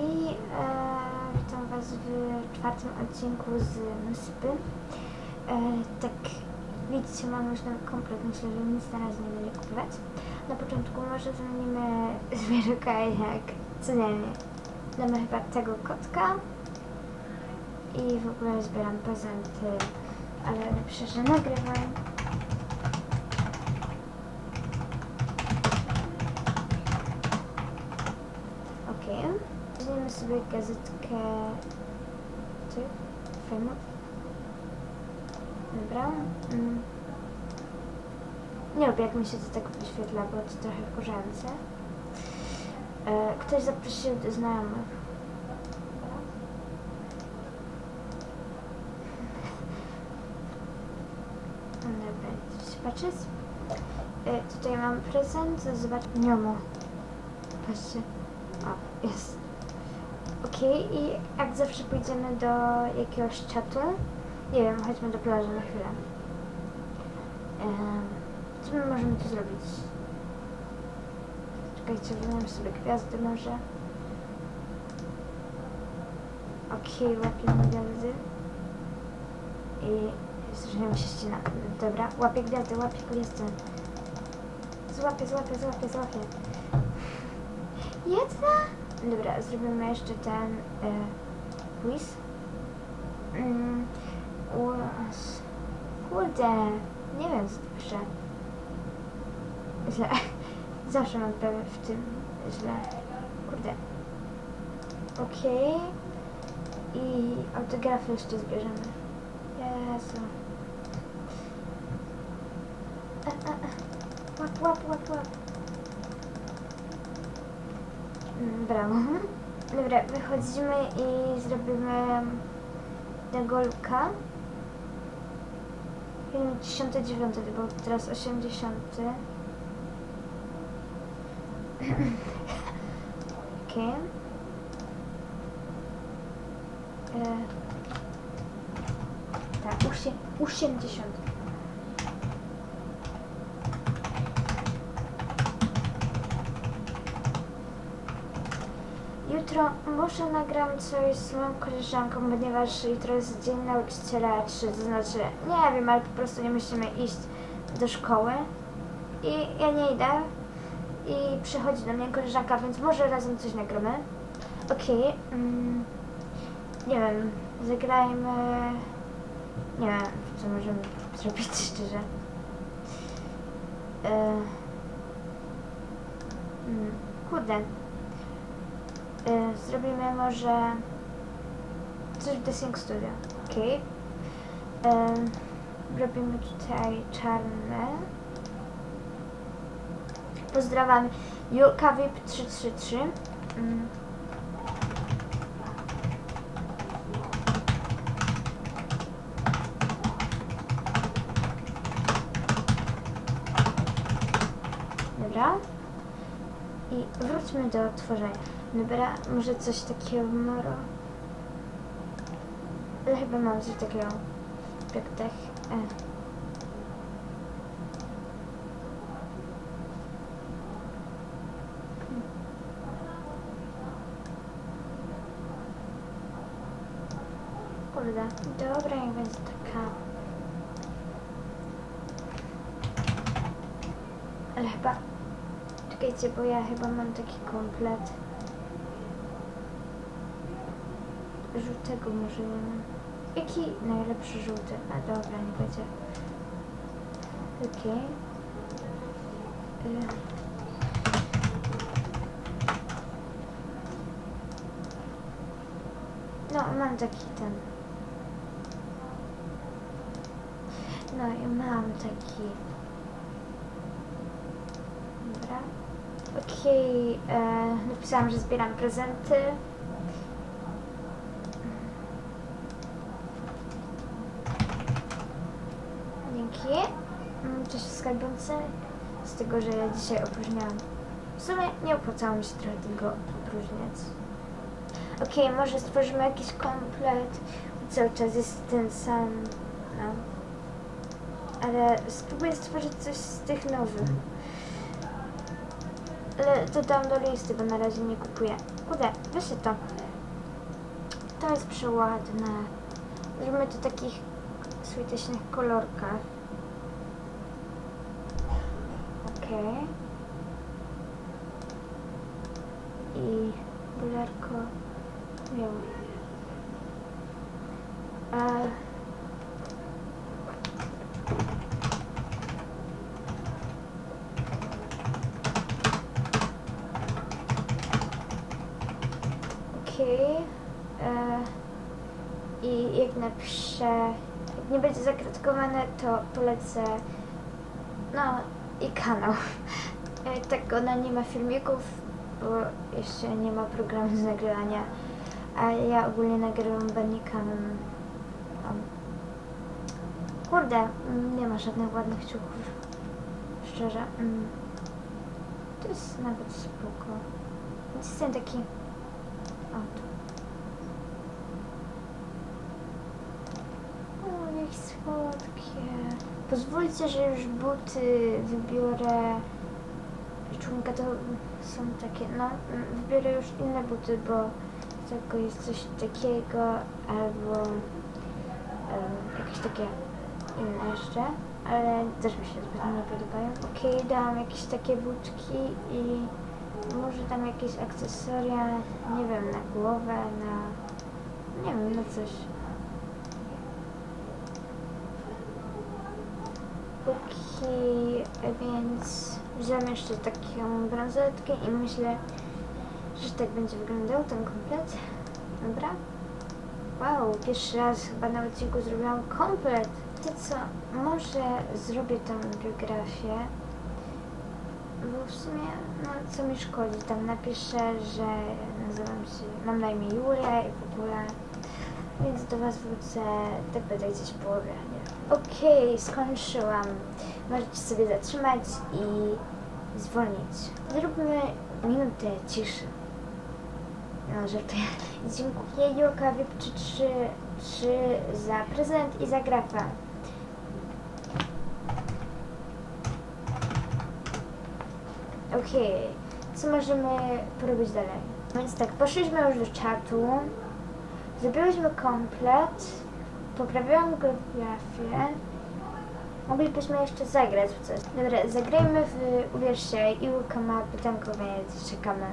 e, witam Was w czwartym odcinku z Musypy. E, tak, widzicie, mam już nowy komplet, myślę, że nic na razie nie będzie kupować. Na początku może zmienimy zwierzaka jak codziennie. Damy chyba tego kotka i w ogóle zbieram prezenty, ale napiszę, że nagrywam. Okej. Weźmiemy sobie gazetkę... Czy? Filmów? Dobra. Mm. Nie lubię jak mi się to tak wyświetla, bo to trochę wkurzające. E, ktoś zaprosił do znajomych. Dobra, się patrzeć? E, tutaj mam prezent, zobacz, Niomo. Patrzcie. O, jest. Okej, i jak zawsze pójdziemy do jakiegoś czatu. Nie wiem, chodźmy do plaży na chwilę. Em, co my możemy tu zrobić? Czekajcie, wymieniam sobie gwiazdy może. Okej, łapiemy gwiazdy. I mi się ścina. Dobra, łapię gwiazdy, łapię gwiazdy. Złapię, złapię, złapię, złapię. Jedna? Dobra, zrobimy jeszcze ten e, quiz. Mm, kurde, nie wiem pisze. Źle. Zawsze mam prawie w tym źle. Kurde. Okej. I autografy jeszcze zbierzemy. Jezu. A, a, a. Łap, łap, łap, łap. Brawo. Dobra, wychodzimy i zrobimy tego luka. 59, to był teraz 80. Okej. E, Tak, usie, 80. Jutro może nagram coś z moją koleżanką, ponieważ jutro jest Dzień Nauczyciela 3, to znaczy, nie wiem, ale po prostu nie musimy iść do szkoły. I ja nie idę. I przychodzi do mnie koleżanka, więc może razem coś nagramy. Okej. mm, nie wiem, zagrajmy... Nie wiem, co możemy zrobić szczerze. E, mm, kurde. Y, zrobimy może coś w The Sync Studio. Ok. robimy tutaj czarne. Pozdrawiam Julka VIP 333. Mm. Dobra. I wróćmy do tworzenia. Dobra, może coś takiego moro. Ale chyba mam coś takiego w projektach. E. Kurde, dobra, jak będzie taka. Ale chyba Czekajcie, bo ja chyba mam taki komplet. Żółtego może. Jaki najlepszy żółty? A dobra, nie będzie. Okej. Y. No, mam taki ten. No i mam taki. Dobra. Okej, e, napisałam, że zbieram prezenty. Mm, Cześć skarbonce. Z tego, że ja dzisiaj opróżniałam. W sumie nie opłacało mi się trochę tego opróżniać. Okej, może stworzymy jakiś komplet. Cały czas jest ten sam. No. Ale spróbuję stworzyć coś z tych nowych. Ale dodam do listy, bo na razie nie kupuję. Kurde, weźcie to. To jest przeładne. To w takich słonecznych kolorkach. I bulerko białe. E, Okej. E, I jak napiszę, jak nie będzie zakratkowane, to polecę, no i kanał. E, tak, ona nie ma filmików, bo jeszcze nie ma programu z nagrywania, a ja ogólnie nagrywam banikanem. Kurde, mm, nie ma żadnych ładnych ciuchów. Szczerze. mm. To jest nawet spoko. Więc jestem taki... O, tu. O, jak słodkie. Pozwólcie, że już buty wybiorę. Członka to są takie, no, wybiorę już inne buty, bo tego jest coś takiego, albo em, jakieś takie inne jeszcze, ale też mi się zbyt nie podobają. Okej, dałam jakieś takie buczki i może tam jakieś akcesoria, nie wiem, na głowę, na, nie wiem, na coś. Więc wziąłem jeszcze taką bransoletkę i myślę, że tak będzie wyglądał ten komplet. Dobra? Wow, pierwszy raz chyba na odcinku zrobiłam komplet. Wiecie co, może zrobię tą biografię, bo w sumie, no co mi szkodzi, tam napiszę, że nazywam się, mam na imię Julia i w ogóle, więc do Was wrócę, tak będę gdzieś w połowie, nie wiem. Okej, skończyłam. Możecie sobie zatrzymać i zwolnić. Zróbmy minutę ciszy. No, żartuję. Dziękuję Julka Wipczy 3, 3 za prezent i za grafę. Okej, co możemy porobić dalej? Więc tak, poszliśmy już do czatu, zrobiłyśmy komplet, poprawiłam geografię, moglibyśmy jeszcze zagrać w coś. Dobra, zagrajmy w Uwierz się, Iłka ma pytanko, więc czekamy.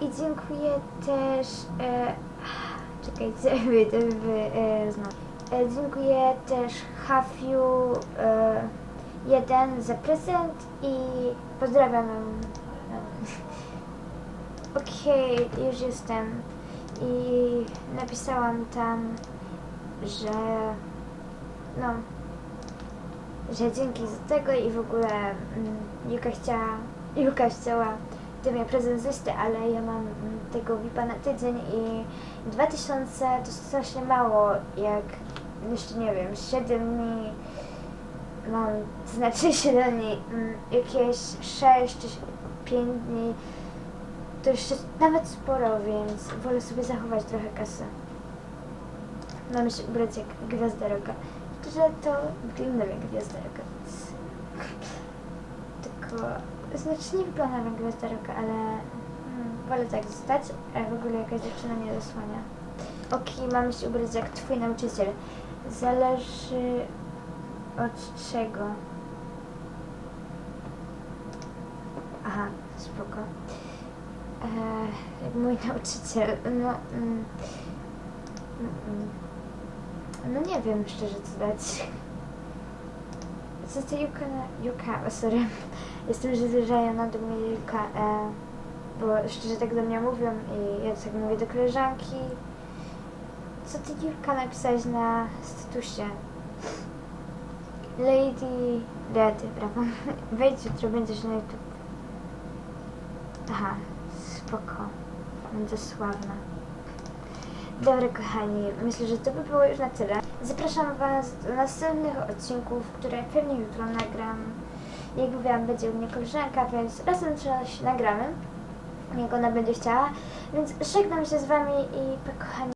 I dziękuję też. E, czekajcie, wyjdę w, e, znowu. E, dziękuję też Hafiu e, jeden za prezent i pozdrawiam. Okej, już jestem. I napisałam tam, że no, że dzięki za tego i w ogóle mm, chciała, Julka chciała ty mnie prezent z listy, ale ja mam mm, tego VIPa na tydzień i 2000 to strasznie mało, jak jeszcze nie wiem, 7 dni mam, to znaczy 7 dni, mm, jakieś 6 czy 5 dni, to jeszcze nawet sporo, więc wolę sobie zachować trochę kasy. Mam się ubrać jak gwiazda roka. Że to wygląda jak gwiazda roka, więc... Tylko... Znaczy nie wyglądam jak gwiazda roka, ale... Hmm, wolę tak zostać, a w ogóle jakaś dziewczyna nie zasłania. Okej, mam się ubrać jak twój nauczyciel. Zależy od czego. Aha, spoko. Mój nauczyciel, no... Mm, mm, mm. No nie wiem szczerze co dać. Co ty Juka. Juka, sorry. Jestem przyzwyczajona do mnie Juka, e, bo szczerze tak do mnie mówią i ja tak mówię do koleżanki. Co ty Julka napisałeś na statusie? Lady Dead, brawo. Wejdź jutro, będziesz na YouTube. Aha, spoko. Będę sławna. Dobra kochani, myślę, że to by było już na tyle. Zapraszam Was do następnych odcinków, które pewnie jutro nagram. Jak mówiłam, będzie u mnie koleżanka, więc razem coś nagramy, jak ona będzie chciała. Więc żegnam się z Wami i pa kochani.